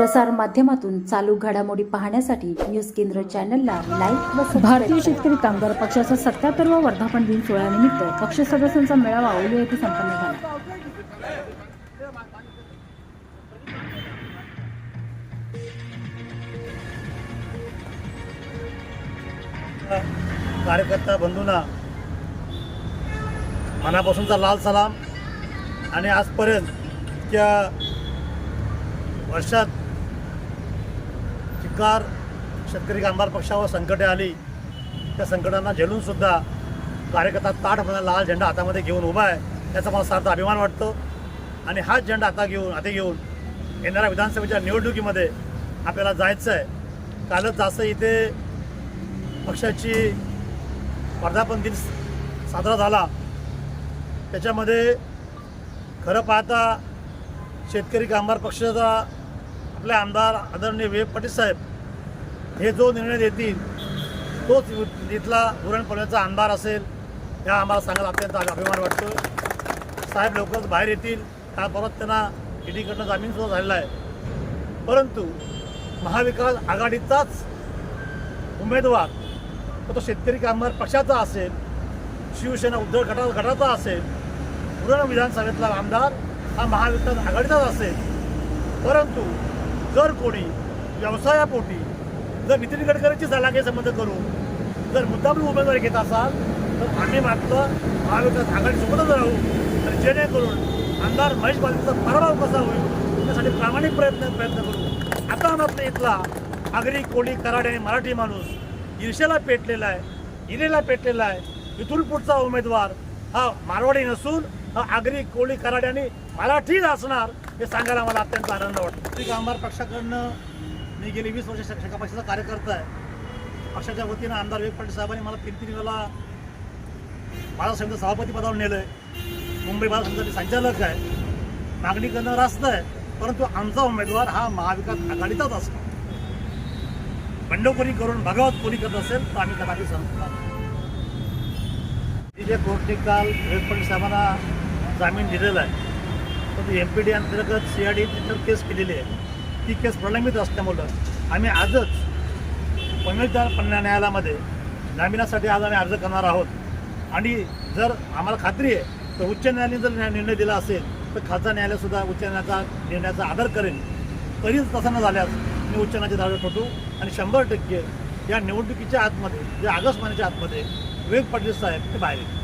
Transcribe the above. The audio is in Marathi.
प्रसार माध्यमातून चालू घडामोडी पाहण्यासाठी न्यूज केंद्र चॅनलला लाईक व भारतीय करा. शेतकरी कामगार पक्षाचा सत्याहत्तरवा वर्धापन दिन सोहळ्यानिमित्त पक्ष सदस्यांचा मेळावा ओली येथे संपन्न झाला कार्यकर्ता बंधूंना मनापासूनचा लाल सलाम आणि आजपर्यंत इतक्या वर्षात चिकार शेतकरी कामगार पक्षावर संकटे आली. त्या संकटांना झेलूनसुद्धा कार्यकर्ता कार्यकर्ता ताठपणे लाल झेंडा हातामध्ये घेऊन उभा आहे. त्याचा मला सार्थ अभिमान वाटतो. आणि हाच झेंडा आता घेऊन हाती घेऊन येणाऱ्या विधानसभेच्या निवडणुकीमध्ये आपल्याला जायचं आहे. कालच जसं इथे पक्षाची वर्धापन दिन साजरा झाला. त्याच्यामध्ये खरं पाहता शेतकरी कामगार पक्षाचा आपले आमदार आदरणीय वे पाटील साहेब हे जो निर्णय देतील तोच इथला धोरणपणाचा आमदार असेल या आम्हाला सांगायला अत्यंत अभिमान वाटतो साहेब लवकरच बाहेर येतील का परत त्यांना ईडीकडनं जामीनसुद्धा झालेला आहे. परंतु महाविकास आघाडीचाच उमेदवार तो शेतकरी कामगार पक्षाचा असेल शिवसेना उद्धव गटा गटाचा असेल पुरण विधानसभेतला आमदार हा महाविकास आघाडीचाच असेल. परंतु जर कोणी व्यवसायापोटी जर नितीन गडकरींची सलाखे संबंध करून जर मुद्दाम उमेदवारी घेत असाल तर आम्ही मात्र महाविकास आघाडीसोबतच राहू. तर जेणेकरून आमदार महेश बालकेचा पराभव कसा होईल त्यासाठी प्रामाणिक प्रयत्न प्रयत्न करू. आता मात्र इथला आगरी कोळी कराड आणि मराठी माणूस ईर्षेला पेटलेला आहे इरेला पेटलेला आहे. इथून पुढचा उमेदवार हा मारवाडी नसून हा आगरी कोळी कराड आणि मराठीच असणार. हे सांगायला मला अत्यंत आनंद वाटतो. श्री कामगार पक्षाकडनं मी गेली वीस वर्ष शिक्षका पक्षाचा कार्यकर्ता आहे. पक्षाच्या वतीनं आमदार विवेक पाटील साहेबांनी मला तीन तीन वेळा बाळासाहेब सभापती पदावर नेलं आहे मुंबई बाळासाहेबांचे संचालक आहे. मागणी करणं रास्त आहे. परंतु आमचा उमेदवार हा महाविकास आघाडीचाच असतो. बंडखोरी करून भगावत कोणी करत असेल तर आम्ही कदापि सांगतो तिथे कोर्टने काल विवेक पाटील साहेबांना जामीन दिलेला आहे. तर एम पी डी अंतर्गत सी आय डी तिथं केस केलेली आहे. ती केस प्रलंबित असल्यामुळं आम्ही आजच पनवेलच्या पन्ना न्यायालयामध्ये जामिनासाठी आज आम्ही अर्ज करणार आहोत. आणि जर आम्हाला खात्री आहे तर उच्च न्यायालयाने जर न्याय- निर्णय दिला असेल तर खासदार न्यायालयसुद्धा उच्च न्यायालयाचा निर्णयाचा आदर करेल. तरीच तसं न झाल्यास मी उच्च न्यायालयाचे दावे ठोटू आणि शंभर टक्के या निवडणुकीच्या आतमध्ये जे ऑगस्ट महिन्याच्या आतमध्ये विवेक पाटील साहेब ते बाहेर येतील.